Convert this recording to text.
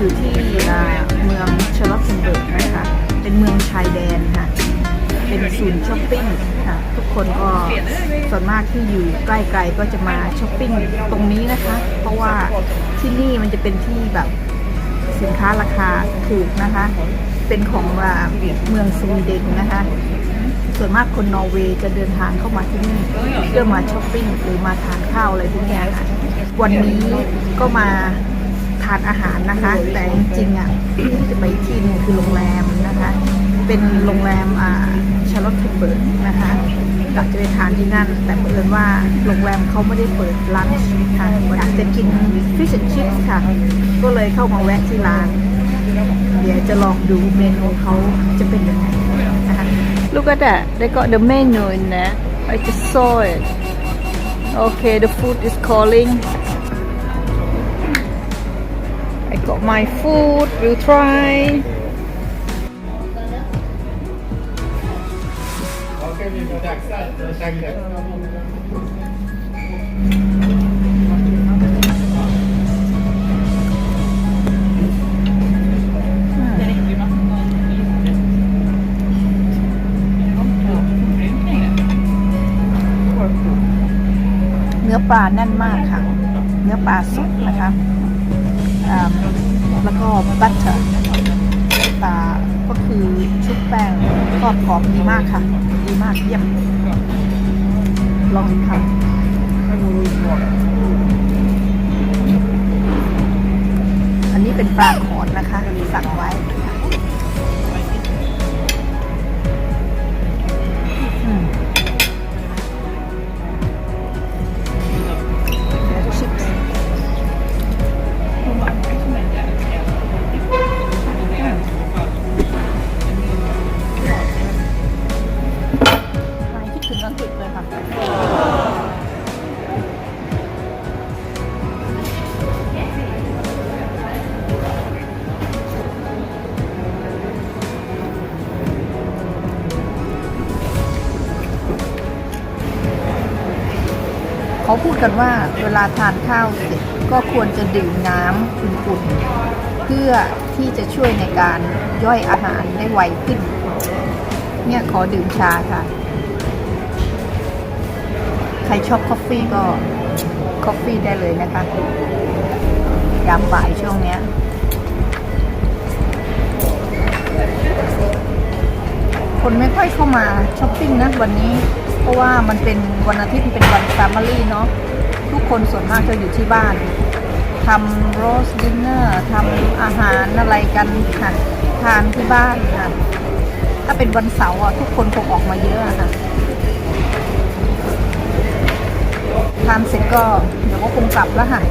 อยู่ที่เมืองเชาร์ลอตเทนเบิร์กนะคะเป็นเมืองชายแดนค่ะ เป็นศูนย์ช้อปปิ้งค่ะ ทุกคนก็ส่วนมากที่อยู่ใกล้ๆก็จะมาช้อปปิ้งตรงนี้นะคะ เพราะว่าที่นี่มันจะเป็นที่แบบสินค้าราคาถูกนะคะ เป็นของเมืองสวีเดนนะคะ ส่วนมากคนนอร์เวย์จะเดินทางเข้ามาที่นี่เพื่อมาช้อปปิ้งหรือมาทานข้าวอะไรพวกนี้ค่ะวันนี้ก็มาานอาหารนะคะ แต่จริงๆอะที่จะไปที่หนึงคือโรงแรมนะคะ เป็นโรงแรมอ่าชาร์ลอตเทนเบิร์กนะคะกะจะไปทานที่นั่น แต่เผอิญว่าโรงแรมเขาไม่ได้เปิดร้านค่ะอยากจะกินฟิชแอนชิพค่ะ ก็เลยเข้ามาแวะที่ร้าน เดี๋ยวจะลองดูเมนูเขาจะเป็นยังไงนะคะ Look at that. They got the menu in there. I just saw it. Okay, the food is calling. Got my food. We'll try. เนื้อปลาแน่นมากค่ะ เนื้อปลาสดนะคะ แล้วก็บัตเตอร์ตาก็คือชุบแป้งทอดกรอบดีมากค่ะ ดีมากเยี่ยม ลองค่ะอันนี้เป็นปลาขอนนะคะสั่งไว้ เขาพูดกันว่าเวลาทานข้าวเสร็จก็ควรจะดื่มน้ำอุ่นๆ เพื่อที่จะช่วยในการย่อยอาหารได้ไวขึ้น เนี่ยขอดื่มชาค่ะ ใครชอบกาแฟก็กาแฟได้เลยนะคะยามบ่ายช่วงเนี้ยคนไม่ค่อยเข้ามาช้อปปิ้งนะวันนี้ เพราะว่ามันเป็นวันอาทิตย์เป็นวันแฟมิลี่เนาะทุกคนส่วนมากจะอยู่ที่บ้านทำโรสดินเนอร์ทำอาหารอะไรกันค่ะทานที่บ้านค่ะ ถ้าเป็นวันเสาร์อะทุกคนคงออกมาเยอะอะค่ะทานเสร็จก็เดี๋ยวก็คงกลับแล้วค่ะ